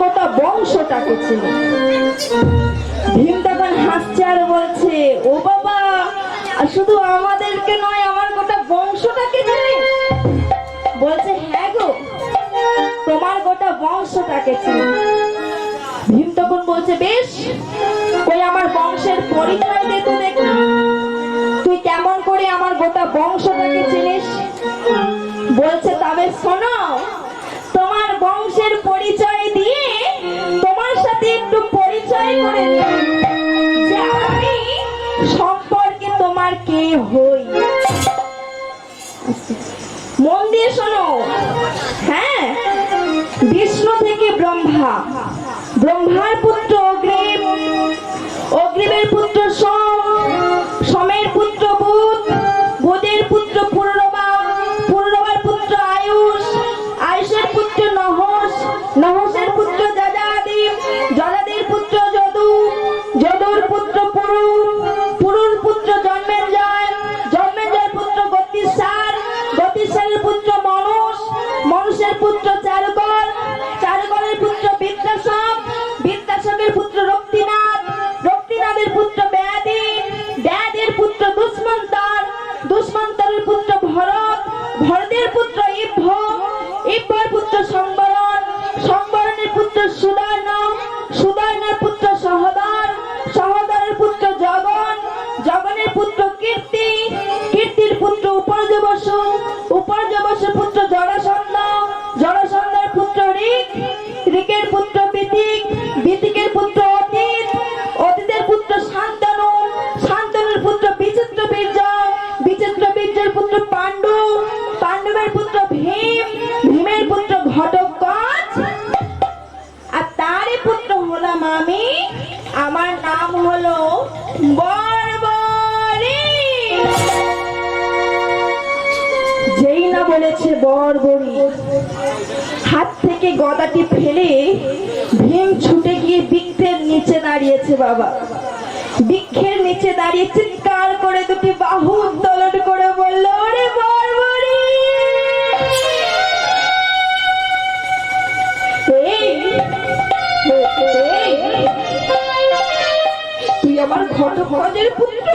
গোটা বংশটাকে চিনি ভীম তখন হাসছে আর বলছে, ও বাবা শুধু আমাদেরকে নয়, আমার গোটা বংশটাকে বলছে হ্যাঁ গো, তোমার গোটা বংশটাকে চিনি ভীম তখন বলছে, বেশ ওই আমার বংশের পরিচয় দে তো দেখি। তুই কেমন করে আমার গোটা বংশটাকে চিনিস? বলছে, তবে শোনো সম্পর্কে তোমার কে হই? মন দিয়ে শোনো। হ্যাঁ। বিষ্ণু থেকে ব্রহ্মা। ব্রহ্মার পুত্র অগ্রিম। অগ্রিমের পুত্র সোম। ভরতের পুত্র ইভ্য ইভ্যর পুত্র সংবরণ, সংবরণের পুত্র সুদর্ণ সুদর্ণের পুত্র সহদর সহদরের পুত্র জগন, জগনের পুত্র কীর্তি, কীর্তির পুত্র উপর্যবসু, উপর্যবসুর পুত্র জরাসন্ধ জরাসন্ধের পুত্র ঋক, ঋকের পুত্র বলেছে বর্বরী হাত থেকে গদাটি ফেলে ভীম ছুটে গিয়ে বৃক্ষের নিচে দাঁড়িয়েছে বাবা বৃক্ষের নিচে দাঁড়িয়ে চিৎকার করে দুটি বাহু উত্তোলন করে বলল ওরে এই, এই, তুই আমার ঘটকরাজের পুত্র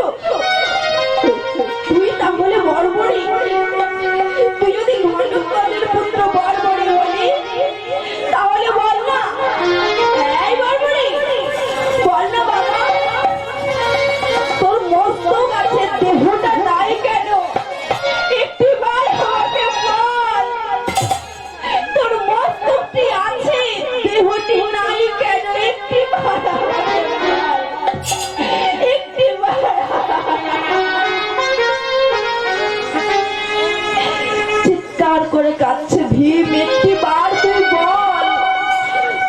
করে কাঁদছে ভীম একটি বার তুই বল।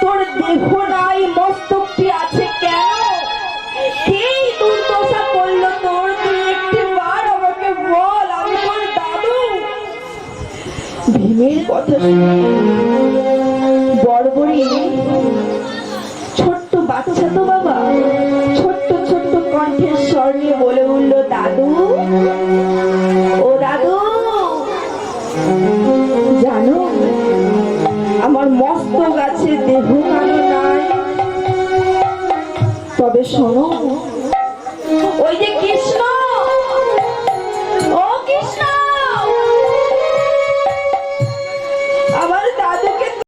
তোর দেহ নাই, মস্তকটি আছে কেন? এই দুর্দশা করল তোর? তুই একটি বার আমাকে বল, আমি তোর দাদু। ভীমের কথা শুনে বড়বড়ি ছোট্ট বাচ্চা তো মস্ত গাছে দেহ কালো নাই। তবে শোনো ওই যে কৃষ্ণ